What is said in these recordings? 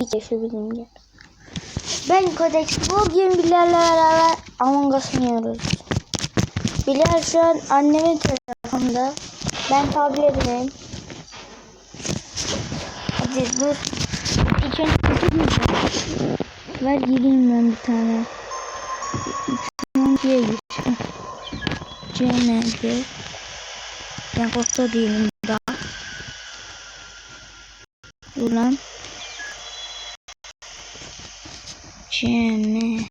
Bir keşfedelim gel. Ben Kodex bugün Bilal'le beraber Among Us oynuyoruz. Bilal şu an annemin telefonunda. Ben tabletimdeyim. Hadi dur. İlk önce. Ver gireyim ben bir tane. Diye gir. Ben korkta değilim daha. Dur lan. CMD.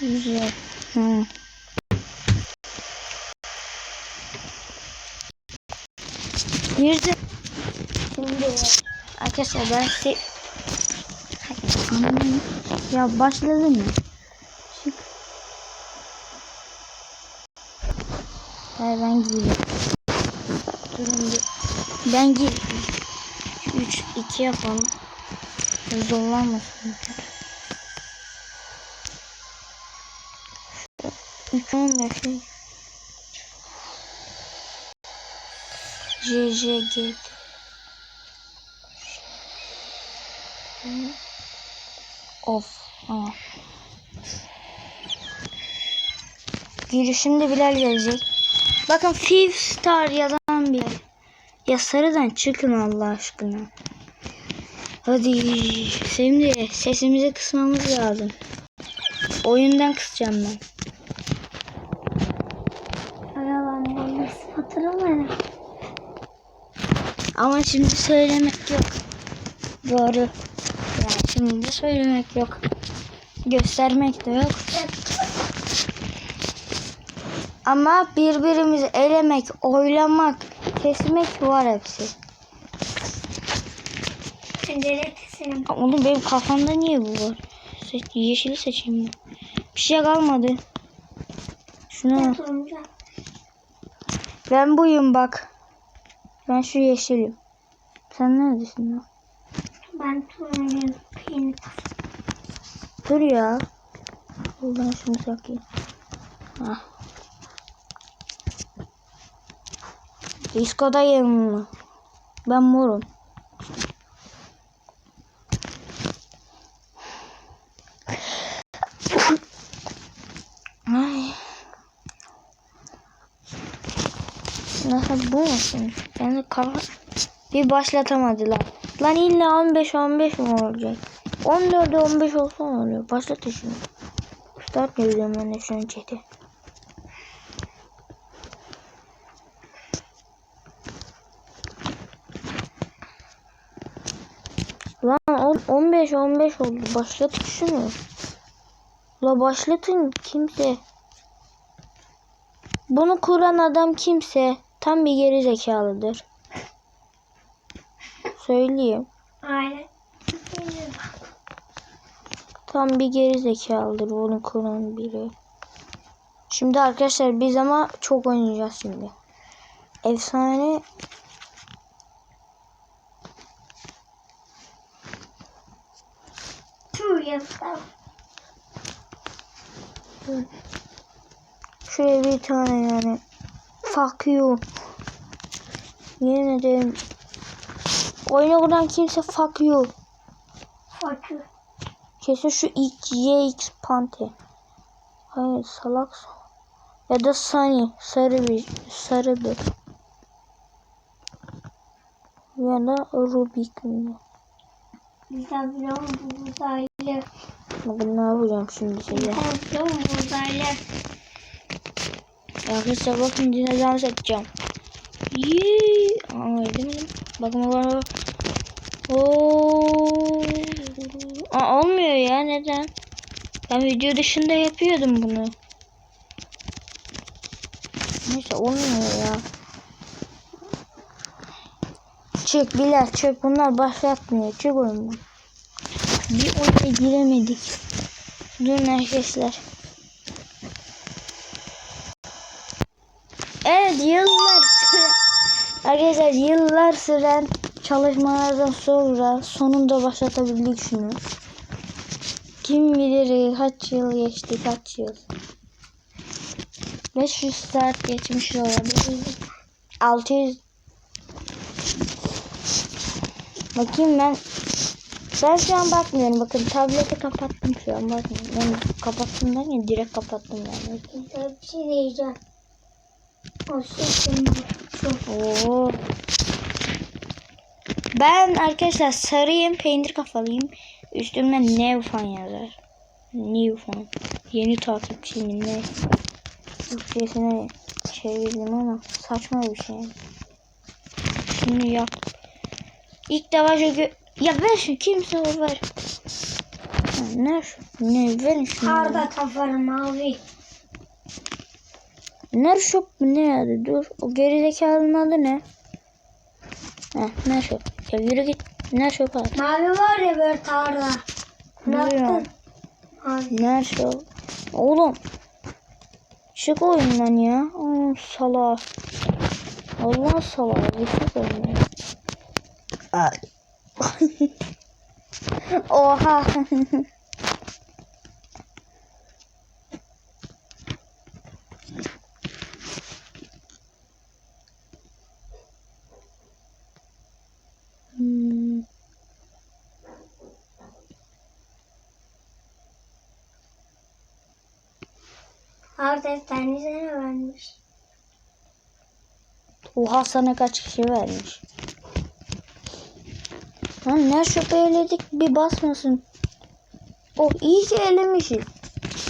Güzel. Hı. Girdim. Şimdi arkadaşlar ben size ya başladı mı? Çık. Hayır ben gireyim. Durun. Ben gir. 3 2 yapalım. Zorlanmasın. 3 15 JJG Of. Aa. Girişimde Bilal gelecek. Bakın Five Star yazan bir. Ya sarıdan çıkın Allah aşkına. Hadi şimdi sesimizi kısmamız lazım. Oyundan kısacağım ben. Arabanın hatırlamıyorum. Ama şimdi söylemek yok. Doğru. Yani şimdi söylemek yok. Göstermek de yok. Ama birbirimizi elemek, oylamak, kesmek var hepsi. Pencereye keselim. Oğlum benim kafamda niye bu var? Seç, yeşili seçeyim mi? Bir şey kalmadı. Şuna ben buyum bak. Ben şu yeşilim. Sen neredesin ya? Ben turuncu peynir. Dur ya. Buradan şunu sakayım. Hah. Diskodayım? Ben morum. Ay. Nasıl bu musun? Yani kafa bir başlatamadılar. Lan illa 15 15 mi olacak? 14 15 olsa ne oluyor? Başlat şunu. Start yazıyorum ben de şu an 15 15 oldu. Başlat şunu. La başlatın kimse. Bunu kuran adam kimse tam bir geri zekalıdır. Söyleyeyim. Aynen. Tam bir geri zekalıdır bunu kuran biri. Şimdi arkadaşlar biz ama çok oynayacağız şimdi. Efsane Şöyle bir tane yani. Fuck you. Yemin ederim. Oyuna kuran kimse fuck you. Fakir. Kesin şu YX Pante. Hayır salak. Ya da Sunny. Sarı bir. Sarı bir. Ya da Rubik mi? Güzel biliyor musun bu uzaylı? Bakın ne yapacağım şimdi size. Güzel biliyor musun bu uzaylı? Arkadaşlar bakın dinozor seçeceğim. Yeee. Aa edemedim. Bakın bana. Oo. Aa olmuyor ya neden? Ben video dışında yapıyordum bunu. Neyse olmuyor ya. Çık Bilal çık bunlar başlatmıyor. Çık oyundan. Bir oyuna giremedik. Durun arkadaşlar. Evet yıllar süren arkadaşlar yıllar süren çalışmalardan sonra sonunda başlatabildik şunu. Kim bilir kaç yıl geçti kaç yıl. 500 saat geçmiş olabilir. 600 Bakayım ben. Ben şu an bakmıyorum. Bakın tableti kapattım şu an. Bakın ben kapattım derken direkt kapattım yani. Bir şey diyeceğim. O. Oo. Ben arkadaşlar sarıyım, peynir kafalıyım. Üstümde Nevfan yazar. Nevfan. Yeni takipçimin ne? Türkçesine çevirdim ama saçma bir şey. Şimdi yap. İlk defa gö- Ya ver şu kimse o ver. Ne şu? Ne verin şunu. Karda kafanı mavi. Ner shop ne adı? Dur. O gerizekalının adı ne? Heh, Ner shop. Ya yürü git. Ner shop at. Mavi var ya böyle tarla. Ne Biliyorum. yaptın? Mavi. Ner shop. Oğlum. Çık oyundan ya. Oğlum sala. Allah sala. Bir çık oyundan. Ay. Oha. Hmm. Arda tanesini vermiş. Oha sana kaç kişi vermiş. Lan ne şüphe eledik bir basmasın. Oh iyi ki elemişiz.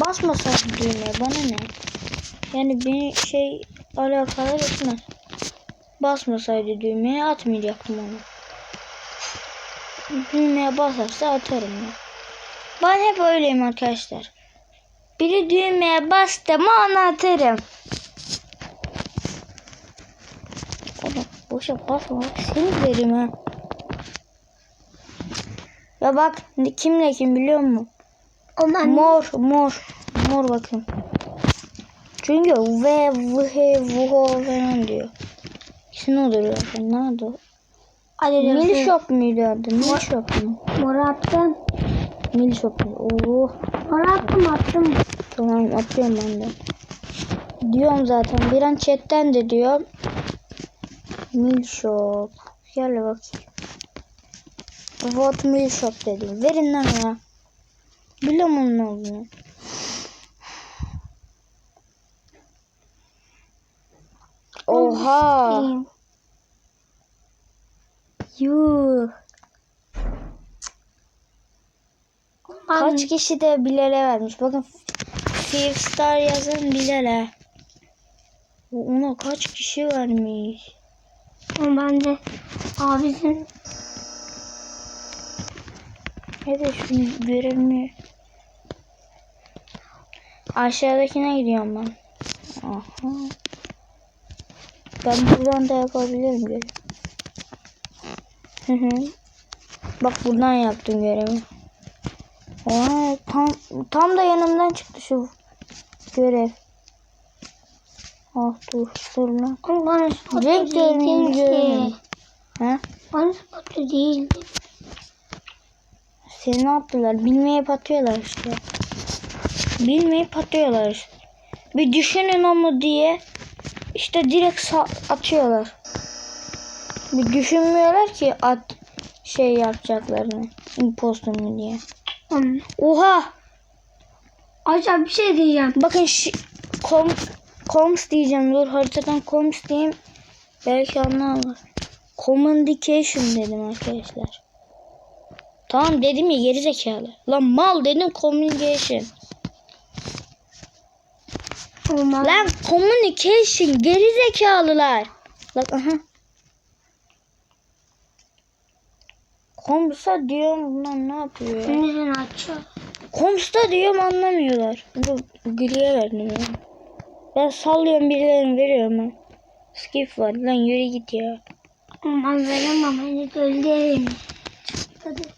Basmasaydı düğmeye bana ne? Yani beni şey alakadar etmez. Basmasaydı düğmeye atmayacaktım onu. Düğmeye basarsa atarım ya. Ben hep öyleyim arkadaşlar. Biri düğmeye bastı mı onu atarım. Oğlum boşa basma seni derim ha. Ya bak kimle kim biliyor musun? Onlar Mor mor mor bakın. Çünkü ve vhe vuho falan diyor. İsmi odur zaten. Nerede o? Ali Mil shop muydu adı? Mil shop mu? Mor attım. Mil shop mu? Oo. Mor attım attım. Tamam atıyorum ben de. Diyorum zaten. Bir an chatten de diyor. Mil shop. Gel bakayım. What mil shop dedim. Verin lan ya. Biliyorum onun olduğunu. Oha. Yuh. Kaç kişi de Bilal'e vermiş. Bakın Five Star yazan Bilal'e. Ona kaç kişi vermiş. Ben de abisinin Hadi şunu görevimi. Aşağıdakine gidiyorum ben. Aha. Ben buradan da yapabilirim görev. Hı hı. Bak buradan yaptım görevi. Aa, tam, tam da yanımdan çıktı şu görev. Ah dur dur lan. Ama bana spotu değildim ki. He? Bana spotu değildi. Seni ne yaptılar? Bilmeyip atıyorlar işte. Bilmeyip atıyorlar işte. Bir düşünün ama diye işte direkt atıyorlar. Bir düşünmüyorlar ki at şey yapacaklarını. Impostor diye. Hmm. Oha! Acaba bir şey diyeceğim. Bakın şi- kom koms diyeceğim. Dur haritadan koms diyeyim. Belki anlarlar. Communication dedim arkadaşlar. Tamam dedim ya geri zekalı. Lan mal dedim communication. Olmaz. Lan communication geri zekalılar. Lan aha. Komsa diyorum bunlar ne yapıyor ya? Şimdi açıyor. Komsta diyorum anlamıyorlar. Bu griye verdim ya. Ben sallıyorum birilerini veriyorum ben. Skip var lan yürü git ya. Ama ben veremem. Beni gölgerim. Hadi.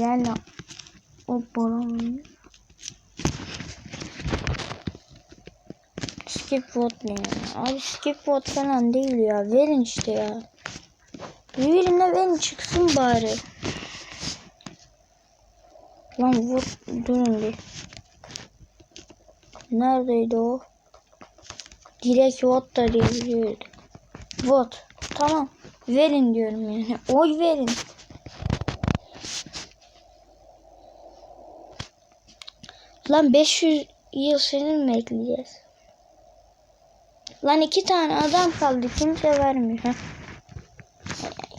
Yani o boran. Skip vote ne ya? Abi skip vote falan değil ya. Verin işte ya. Birine verin çıksın bari. Lan vote durun bir. Neredeydi o? Direkt vote da diyebiliyorduk. Vote. Tamam. Verin diyorum yani. Oy verin. Lan 500 yıl senin mi bekleyeceğiz? Lan iki tane adam kaldı. Kimse vermiyor. ha?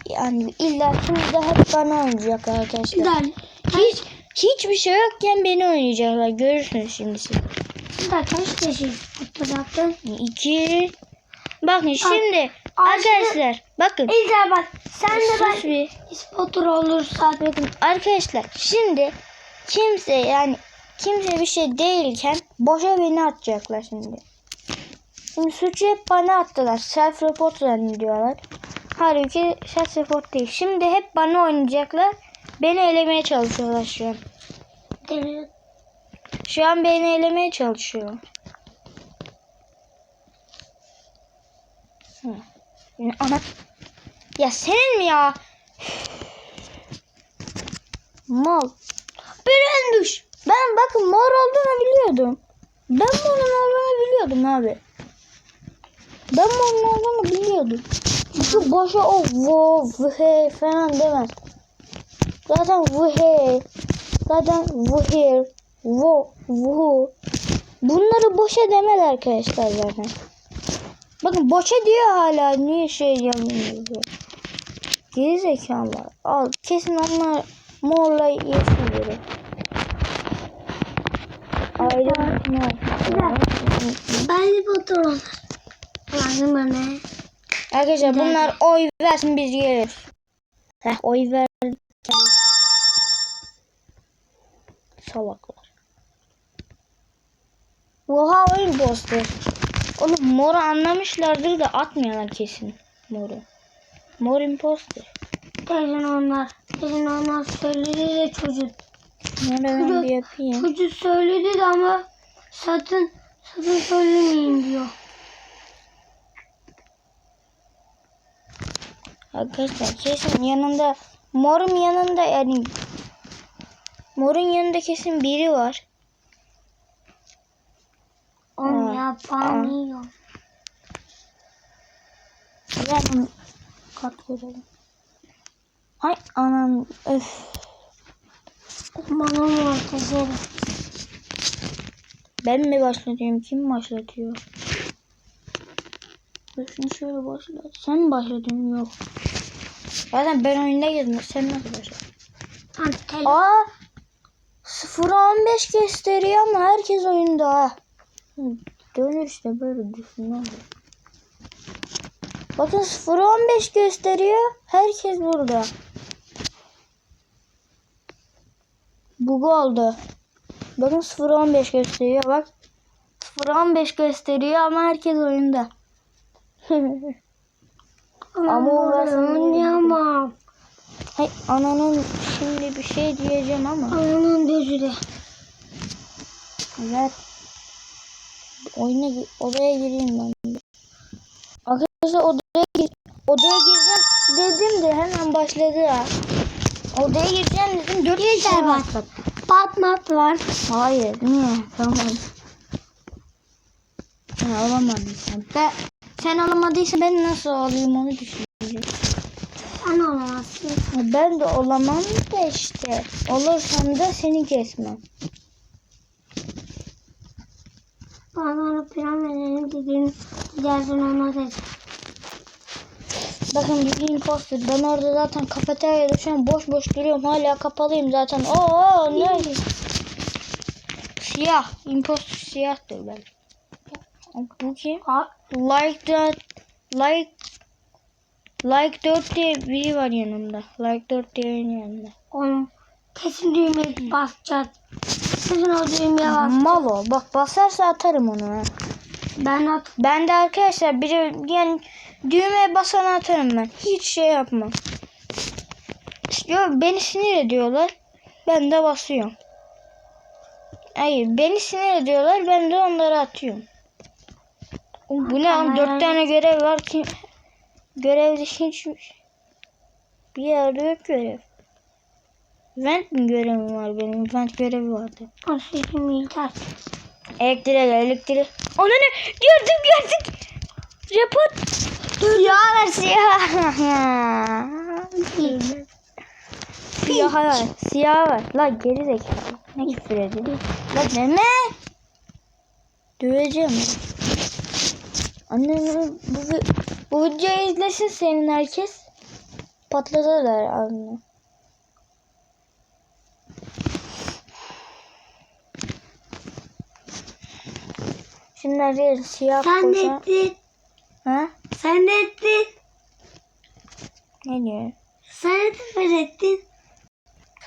Yani illa şimdi de hep bana oynayacak arkadaşlar. Güzel. Hiç hiçbir şey yokken beni oynayacaklar. Görürsünüz şimdi siz. Güzel kaç kişi fotoğraftın? İki. Bakın şimdi arkadaşlar bakın. İlker bak sen de ben bir. spotter olursak Bakın arkadaşlar şimdi kimse yani kimse bir şey değilken boşa beni atacaklar şimdi. Şimdi suçu hep bana attılar. Self report zannediyorlar. Halbuki self report değil. Şimdi hep bana oynayacaklar. Beni elemeye çalışıyorlar şu an. Şu an beni elemeye çalışıyor. Yine Ana. Ya senin mi ya? Mal. Düş. Ben bakın mor olduğunu biliyordum. Ben morun olduğunu biliyordum abi. Ben morun olduğunu biliyordum. Çünkü boşa o vo vhe falan demez. Zaten vhe zaten vhir vo vu bunları boşa demez arkadaşlar zaten. Bakın boşa diyor hala niye şey yapmıyor. Geri zekalılar. Al kesin onlar morla yesin biri. Ayrı mor. ben de spotter olur. Lazım bana. Arkadaşlar bunlar oy versin biz geliriz. Heh oy ver. Salaklar. Oha oyun poster. Oğlum moru anlamışlardır da atmıyorlar kesin moru. Mor imposter. Kesin onlar. Kesin onlar söyledi de çocuk. Nereden bir yapayım? Çocuk söyledi de ama satın satın söylemeyin diyor. Arkadaşlar kesin yanında morun yanında yani morun yanında kesin biri var. Onu Aa, yapamıyor. Yani kat görelim. Hay anam öf. Bana mı ortası? Ben mi başlatıyorum? Kim başlatıyor? Şunu şöyle başlat. Sen mi başlatıyorsun? Yok. Zaten ben oyunda girdim. Sen nasıl başladın? Tam tel. Aa! 0'a 15 gösteriyor ama herkes oyunda. Hı, Dönür işte böyle düşün. ne olur. Bakın 0'a 15 gösteriyor. Herkes burada. Bug oldu. Bakın 0'a 15 gösteriyor bak. 0'a 15 gösteriyor ama herkes oyunda. Ama o ben versiyonu oynayamam. Hay ananın şimdi bir şey diyeceğim ama. Ananın gözü de. Ver. Oyuna odaya gireyim ben. de. Arkadaşlar odaya gir odaya gireceğim dedim de hemen başladı ya. Odaya gireceğim dedim. Dört kişi Yeter bak. başladı. Pat mat var. Hayır niye? Tamam. Sen alamadın sen. Ben, sen alamadıysan ben nasıl alayım onu düşüneceğim. Sen olamazsın. Ben de olamam da işte. Olursam da seni kesmem. Bana onu plan verelim dediğim gidersin ona dedi. Bakın bir imposter. Ben orada zaten kafeteryada şu an boş boş duruyorum. Hala kapalıyım zaten. Oo ne? Siyah. Imposter siyahtır ben. Bu kim? Ha, Like that. Like. Like 4 diye biri var yanımda. Like 4 diye yanımda. onun kesin düğmeye basacağız. Kesin o düğmeye bas. Mal o. Bak basarsa atarım onu. Ben at. Ben de arkadaşlar biri yani düğmeye basan atarım ben. Hiç şey yapmam. Yo, beni sinir ediyorlar. Ben de basıyorum. Hayır beni sinir ediyorlar. Ben de onları atıyorum. Bu ne lan? Dört tane görev var ki. Görevde hiç bir yerde yok görev. Vent mi görevim var benim? Vent görevi vardı. O senin İlker. Elektriğe gel elektriğe. Ona ne? Gördüm gördük. Report. Siyah ver siyah. Siyah ver. Siyah ver. La geri zekalı. Ne küfür ediyorsun? La deme. Döveceğim. Anne bu, bu, bu videoyu izlesin senin herkes. Patlatırlar anne. Arıyoruz siyah Sen koca. ettin. Ha? Sen ettin. Ne diyor? Sen küfür ettin.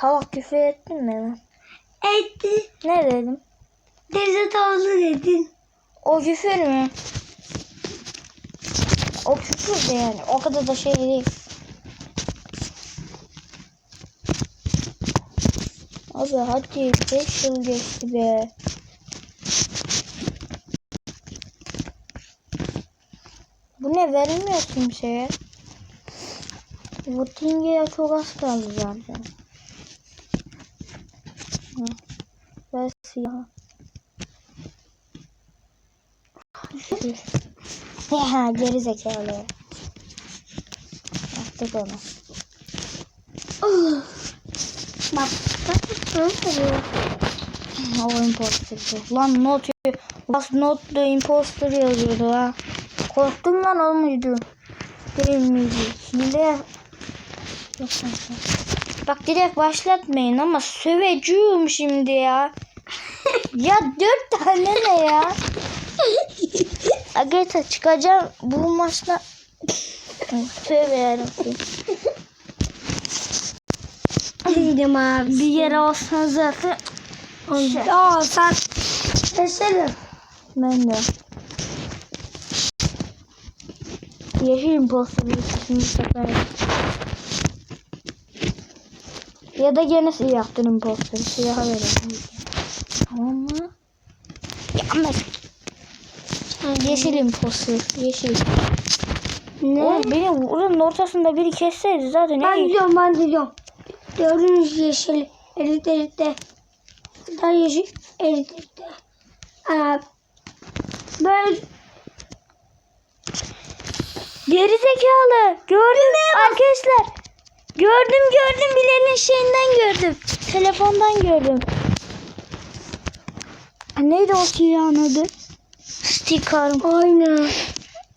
Salak küfür ettin mi? Ettin. Ne dedim? Teyze tavlı dedin. O küfür mü? O küfür de yani. O kadar da şey değil. Abi hadi 5 yıl geçti be. Bu ne verilmiyor kimseye. Voting'e çok az kaldı zaten. Ver siyah. Ya geri zekalı. Yaptık onu. Bak. O imposter'dı. Lan not Last not the imposter yazıyordu ha. Korktum lan o muydu? Değil miydi? Hile Yok. Bak direkt başlatmayın ama söveceğim şimdi ya. ya dört tane ne ya? Arkadaşlar çıkacağım bu maçta. Tövbe yarabbim. Değilim abi. Bir yere olsan zaten. Ya sen. Yaşarım. Ben de. Yeşil imposter bir sefer. Ya da gene siyahtır imposter. Siyaha verelim. Tamam mı? Ya ama yeşil imposter. Yeşil. Ne? Oğlum beni buranın ortasında biri kesseydi zaten Ben iyi. gidiyorum ben gidiyorum. Gördünüz yeşil. Erit eritte. Daha yeşil. Erit eritte. Aa, böyle Geri zekalı. Gördüm arkadaşlar. Gördüm gördüm Bilal'in şeyinden gördüm. Telefondan gördüm. Neydi o silahın adı? Sticker. aynı.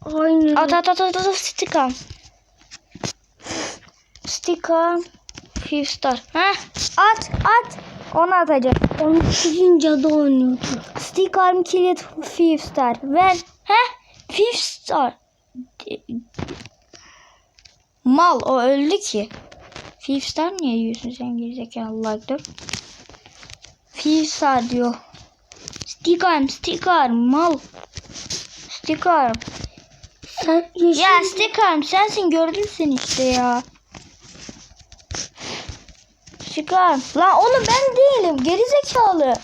Aynı. At at at at at sticker. Sticker. Five star. Heh. At at. Onu atacak. Onun sizin cadı oynuyordu. Sticker kilit five star. Ver. Heh. Five star. Mal o öldü ki. Five star niye yiyorsun sen gerizekalı like Five star diyor. Sticker sticker mal. Sticker. Sen yeşil. Ya sticker sensin gördüm seni işte ya. Sticker. Lan oğlum ben değilim gerizekalı.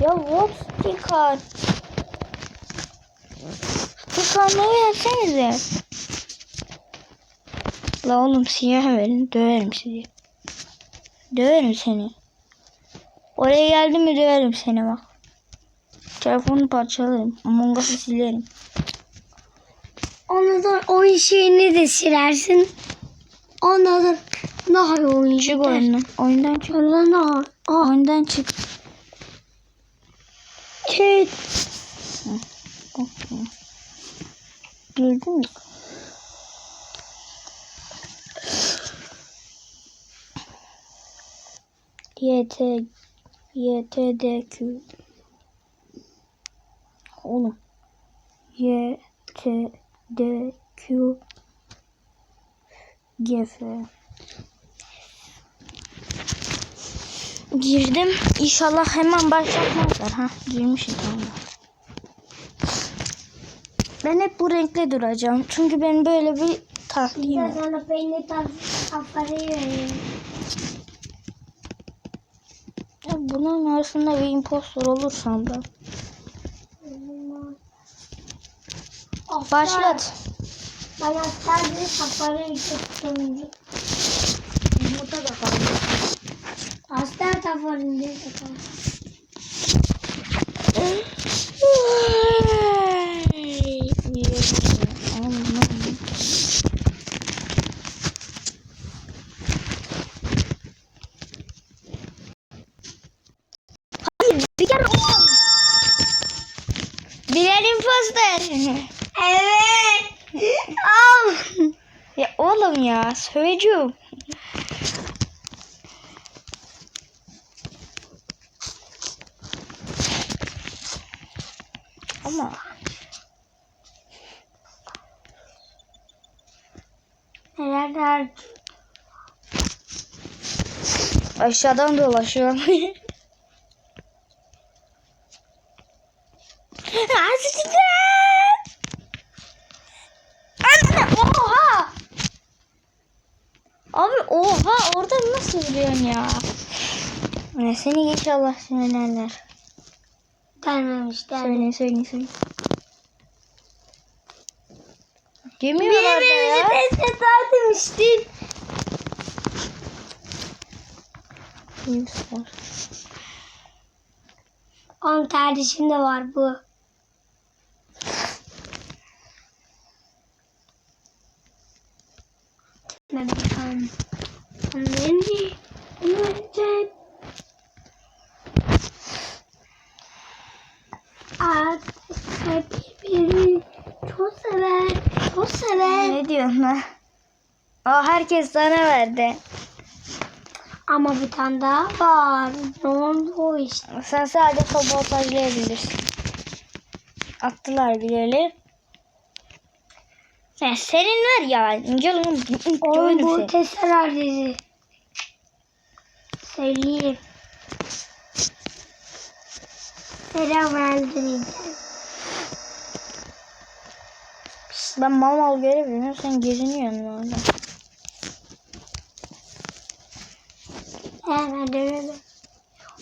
Ya what sticker? Ne versenize. La oğlum siyah verin döverim sizi. Döverim seni. Oraya geldim mi döverim seni bak. Telefonu parçalarım. Among Us'ı silerim. Onu da oyun şeyini de silersin. Ondan da daha iyi oyun. Çık oyundan. Oyundan çık. Ondan daha. Ah. Oyundan çık. Şey. Girdin mi? YT YTDQ Oğlum YTDQ GF Girdim. İnşallah hemen başlatmazlar. Ha, girmişim tamam. Ben hep bu renkle duracağım. Çünkü benim böyle bir tahlilim Ben sana peynir tafarayı vereyim. Ya bunun arasında bir impostor olursam da. Başlat. Bana sadece tafarayı tuttum. Yumurta da kaldı. Hayır bir. Birer imposter. evet. Al. ya oğlum ya söyleyeceğim. Ama Neler der? aşağıdan dolaşıyor. Anne oha. Abi oha orada nasıl vuruyorsun ya? Ne seni inşallah sinirlerler. Gelmemişler. Söyle söyle söyle. Demiyorlar da ya. Destek demiştin. Kimse var. Onun kardeşinde var bu. Ne bakalım. Anneni. Anneni. Arkadaşlar birbirini çok sever. Çok sever. Ne diyorsun lan? Aa herkes sana verdi. Ama bir tane daha var. Ne oldu o işte? Sen sadece sabotajlayabilirsin. Attılar bileleri. Sen senin var ya. Canım. Oğlum bu testerer dedi. Söyleyeyim. Selam verdim. Ben mal mal göremiyorum. Sen geziniyorsun orada. Hemen dönelim.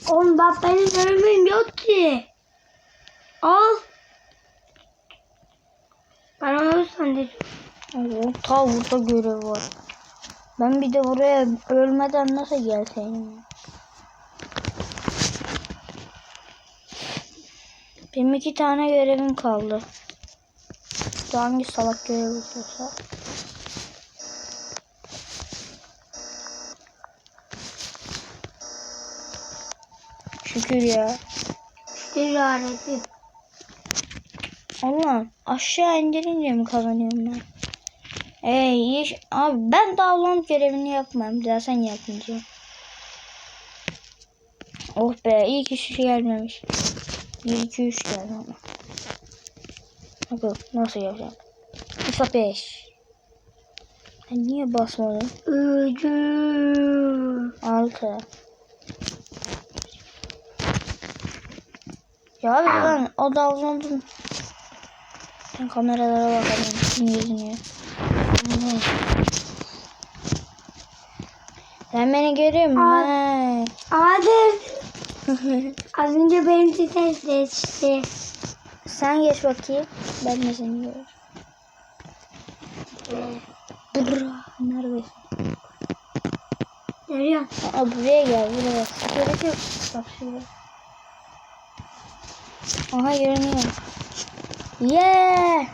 Oğlum bak benim dönemim yok ki. Al. Ben onu sandım. Oo, ta burada görev var. Ben bir de buraya ölmeden nasıl gelseydim? Benim iki tane görevim kaldı. Hangi salak görev olursa. Şükür ya. Ticareti. Allah'ım aşağı indirince mi kazanıyorum ben? Ey iş- Abi ben download görevini yapmam. Daha sen yapınca. Oh be iyi kişi gelmemiş. 1 2 3 geldi ama. Bakalım nasıl yapacağım. İsa 5. Ben niye basmadım? Ücü. 6. Ya abi ben o download'un ben kameralara bakalım. Geziniyor? Hı. Sen beni görüyor musun? Adil. Az önce benim test geçti. Sen geç bakayım. Ben de seni görüyorum. Bura. Neredesin? Görüyor Aa, buraya gel buraya. Security bak şuraya. Aha görünüyor. Yeah.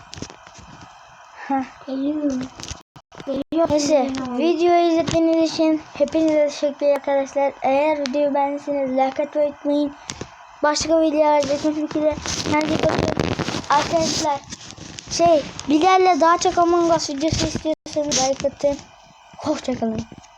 Heh. Geliyor. Geliyor. Neyse videoyu izlediğiniz için hepinize teşekkür arkadaşlar. Eğer videoyu beğendiyseniz like atmayı unutmayın. Başka videolarda görüşmek üzere. Kendinize bakın. Arkadaşlar şey Bilal'le daha çok Among Us videosu istiyorsanız like atın. Hoşçakalın.